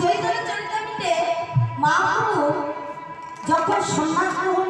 চৈতন্য চরিতামিতে মহাপ্রভু যখন সন্ন্যাস গ্রহণ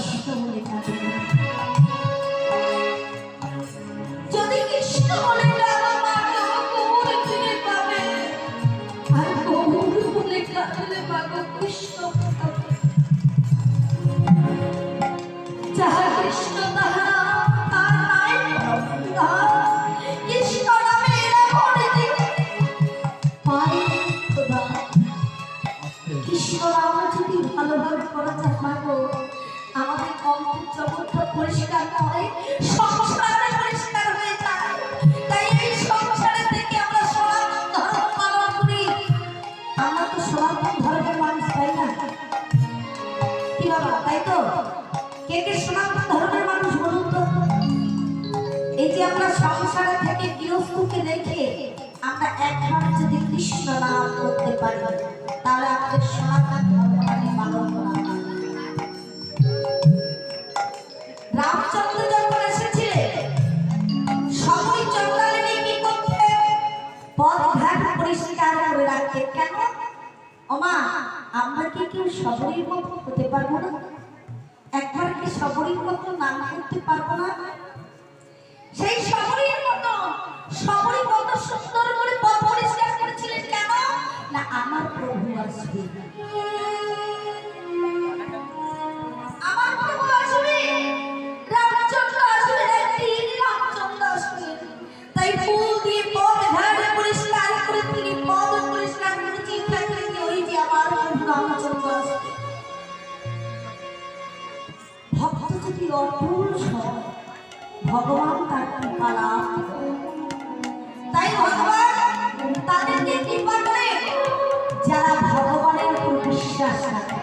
একবার কৃষ্ণ বলে কাঁদে আমরা একবার যদি কৃষ্ণ নাম করতে পারি তাহলে আমাদের সনাতন ধর্ম কি সবরীর মতো হতে পারব না? একবার কি সবরীর মতো নাম করতে পারব না? সেই সবরীর মতো সবরী কত সুন্দর করে পরিষ্কার করেছিলেন কেন? না, আমার প্রভু আসবে রামচন্দ্র ভক্ত যদি ভগবান তার কৃপা লাভ তাই ভগবান তাদেরকে কৃপা করে যারা ভগবানের উপর বিশ্বাস রাখে।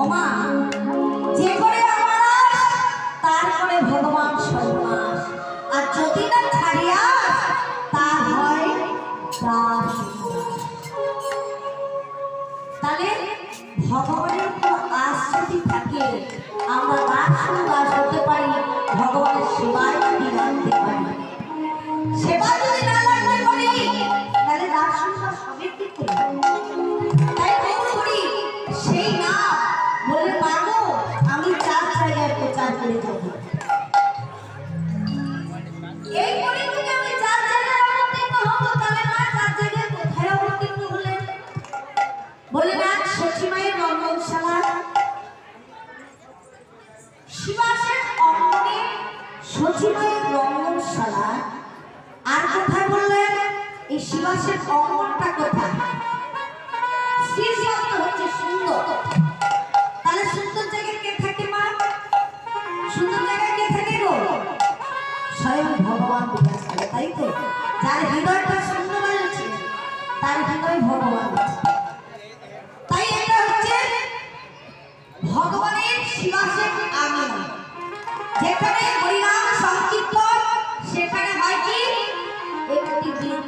ওমা, যে করে বলে না সচিমায়ের রন্ধনশালা শিবাসের অঙ্গনে সচিমায়ের রন্ধনশালা আর কোথায় বললেন? এই শিবাসের অঙ্গনটা কোথায়? শ্রী শব্দ হচ্ছে সুন্দর। তাহলে সুন্দর জায়গায় কে থাকে সুন্দর জায়গায় কে থাকে গো? ভগবান বিরাজ করে, তাই তো? যার হৃদয়টা সুন্দর আছে তার হৃদয় ভগবান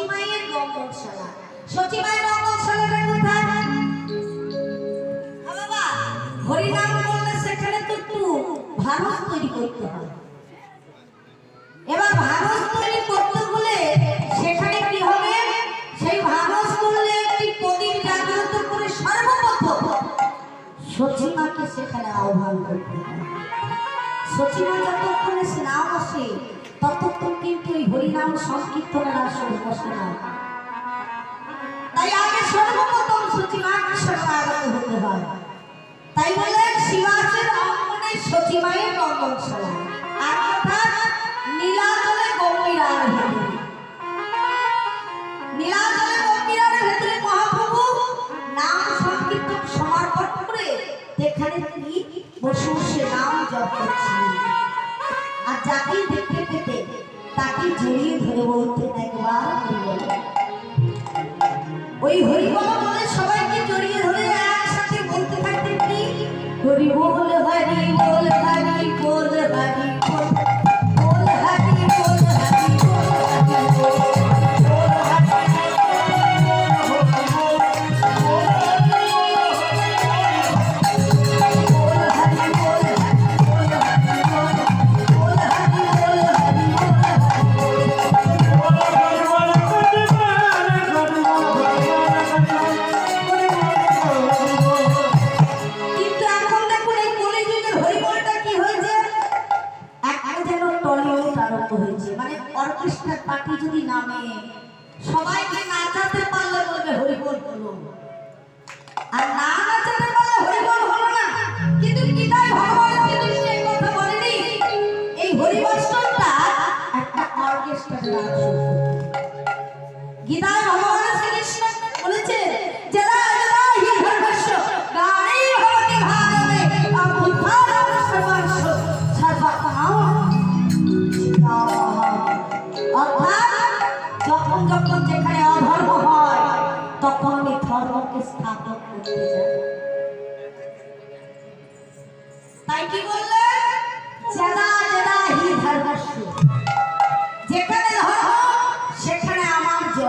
সচিমাইয়ের রঙ্গনশালা সচিমাইয়ের রঙ্গনশালাটা কোথায়? হ্যাঁ বাবা, হরিনাম বললে সেখানে তো একটু ভারত তৈরি করতে হয়। এবার ভারত তৈরি করতে হলে সেখানে কি হবে? সেই ভারত করলে একটি প্রদীপ জাগ্রত করে সর্বপ্রথম সচিমাকে সেখানে আহ্বান করতে হবে সচিমা যতক্ষণে স্নান আসে ততক্ষণ কিন্তু ওই হরিনাম সংকীর্তনের আসর বসে না। তাই আগে সর্বপ্রথম সমাগত হতে হয়। তাই বলে শিবাসের অঙ্গনে সচিমায়ের রঙ্গনশালা আর অর্থাৎ নীলাচলে গম্ভীরার নাম সমর্পণ করে, যেখানে তিনি বসে নাম জপ করছিলেন যাকে দেখতে পেতে তাকে জড়িয়ে ধরে বলতে একবার। ওই হরিবল বলে সবাইকে জড়িয়ে ধরে একসাথে বলতে থাকতেন কি হরি বল হরি আর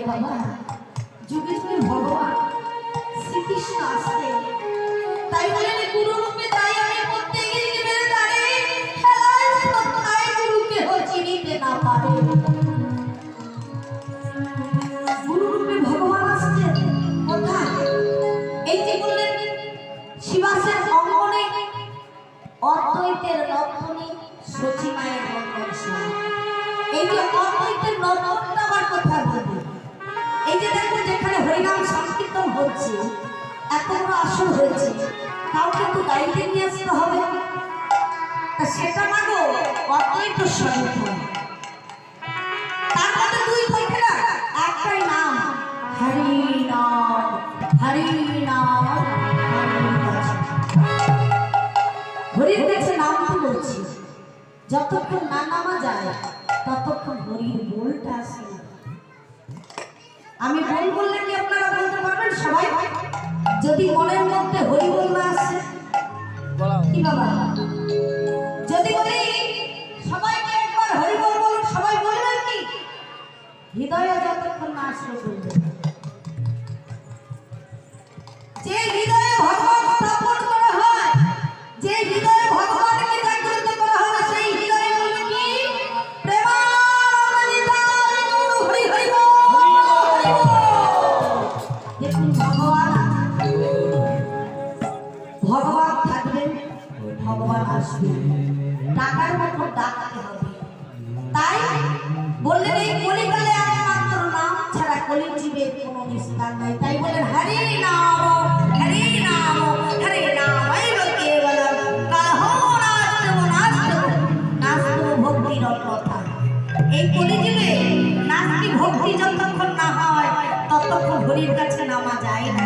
তাই বাবা, যুগে যুগে ভগবান শ্রীকৃষ্ণ আসতে তাই বলে গুরু রূপে তাই আমি প্রত্যেকের জীবনে দাঁড়িয়ে খেলায় গুরুকে চিনিতে না পারে। এই যে শিবাসের অঙ্গনে, অদ্বৈতের লক্ষণী সচিমায়ের লক্ষণ এই যে অদ্বৈতের লক্ষণটা আবার কোথায়? হরিনাম সংকীর্তন হচ্ছে। এত বড় আসর হয়েছে নিয়ে আসতে হবে। সেটা তো যতক্ষণ না নামা যায়, ততক্ষণ হরির বলটা আসে। আমি বল বললে কি আপনারা বলতে পারবেন? সবাই? যদি মনের মধ্যে হরি বল না আসে, কি বাবা যদি বলি, সবাইকে একবার হরি বল বলুন, সবাই বলবেন কি? হৃদয়ে যতক্ষণ না আসলে বলবে যে হৃদয়ে ভগবান স্থাপন করা হয়, যে হৃদয়ে সন্তান নাই তাই বলেন, হরি নাম হরি নাম, হরে নাম কেবলম কালহ নাস্তব নাস্তব নাস্তব ভক্তির কথা। এই কলিযুগে নাস্তি ভক্তি যতক্ষণ না হয়, ততক্ষণ হরির কাছে নামা যায় না।